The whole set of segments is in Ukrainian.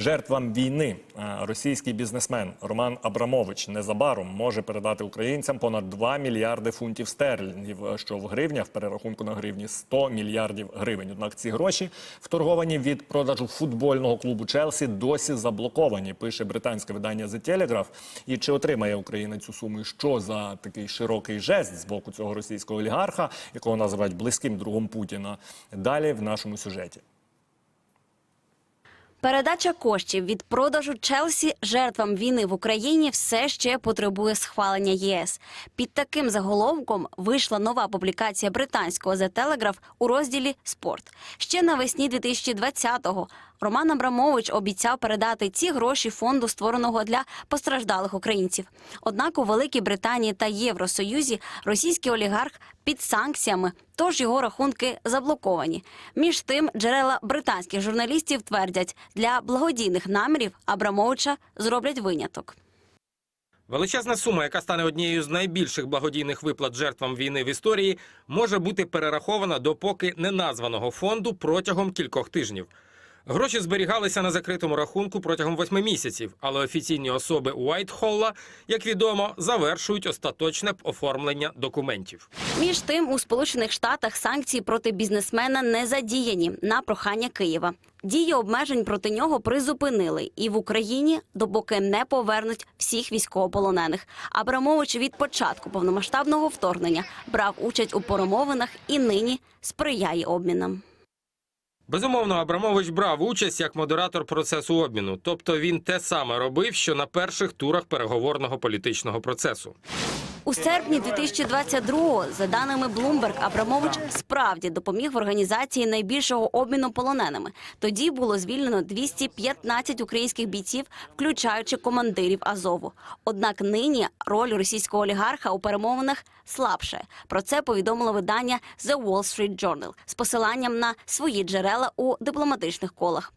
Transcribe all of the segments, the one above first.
Жертвам війни е, російський бізнесмен Роман Абрамович незабаром може передати українцям понад 2 мільярди фунтів стерлінгів, що в гривнях в перерахунку на гривні 100 мільярдів гривень. Однак ці гроші, вторговані від продажу футбольного клубу Челсі, досі заблоковані. Пише британське видання The Telegraph. І чи отримає Україна цю суму? І Що за такий широкий жест з боку цього російського олігарха, якого називають близьким другом Путіна? Далі в нашому сюжеті. Передача коштів від продажу Челсі жертвам війни в Україні все ще потребує схвалення ЄС. Під таким заголовком вийшла нова публікація британського The Telegraph у розділі Спорт. Ще навесні 2020-го Роман Абрамович обіцяв передати ці гроші фонду, створеного для постраждалих українців. Однак у Великій Британії та Євросоюзі російський олігарх під санкціями, тож його рахунки заблоковані. Між тим, джерела британських журналістів твердять, для благодійних намірів Абрамовича зроблять виняток. Величезна сума, яка стане однією з найбільших благодійних виплат жертвам війни в історії, може бути перерахована до поки неназваного фонду протягом кількох тижнів. Гроші зберігалися на закритому рахунку протягом восьми місяців, але офіційні особи Уайтхолла, як відомо, завершують остаточне оформлення документів. Між тим, у Сполучених Штатах санкції проти бізнесмена не задіяні на прохання Києва. Дії обмежень проти нього призупинили і в Україні, допоки не повернуть всіх військовополонених. Абрамович від початку повномасштабного вторгнення брав участь у перемовинах і нині сприяє обмінам. Безумовно, Абрамович брав участь як модератор процесу обміну, тобто він те саме робив, що на перших турах переговорного політичного процесу. У серпні 2022-го, за даними Bloomberg, Абрамович справді допоміг в організації найбільшого обміну полоненими. Тоді було звільнено 215 українських бійців, включаючи командирів Азову. Однак нині роль російського олігарха у перемовинах слабше. Про це повідомило видання The Wall Street Journal з посиланням на свої джерела у дипломатичних колах.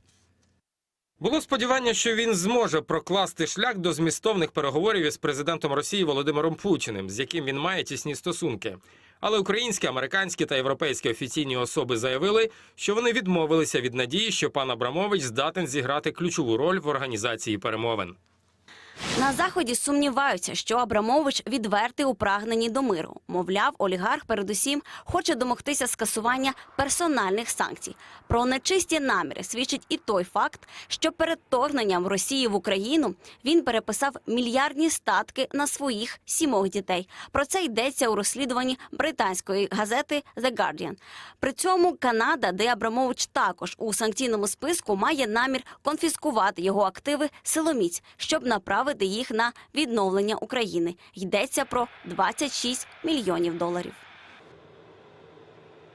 Було сподівання, що він зможе прокласти шлях до змістовних переговорів із президентом Росії Володимиром Путіним, з яким він має тісні стосунки. Але українські, американські та європейські офіційні особи заявили, що вони відмовилися від надії, що пан Абрамович здатен зіграти ключову роль в організації перемовин. На заході сумніваються, що Абрамович відвертий у прагненні до миру. Мовляв, олігарх передусім хоче домогтися скасування персональних санкцій. Про нечисті наміри свідчить і той факт, що перед вторгненням Росії в Україну він переписав мільярдні статки на своїх сімох дітей. Про це йдеться у розслідуванні британської газети The Guardian. При цьому Канада, де Абрамович також у санкційному списку, має намір конфіскувати його активи силоміць, щоб направити їх на відновлення України. Йдеться про 26 мільйонів доларів.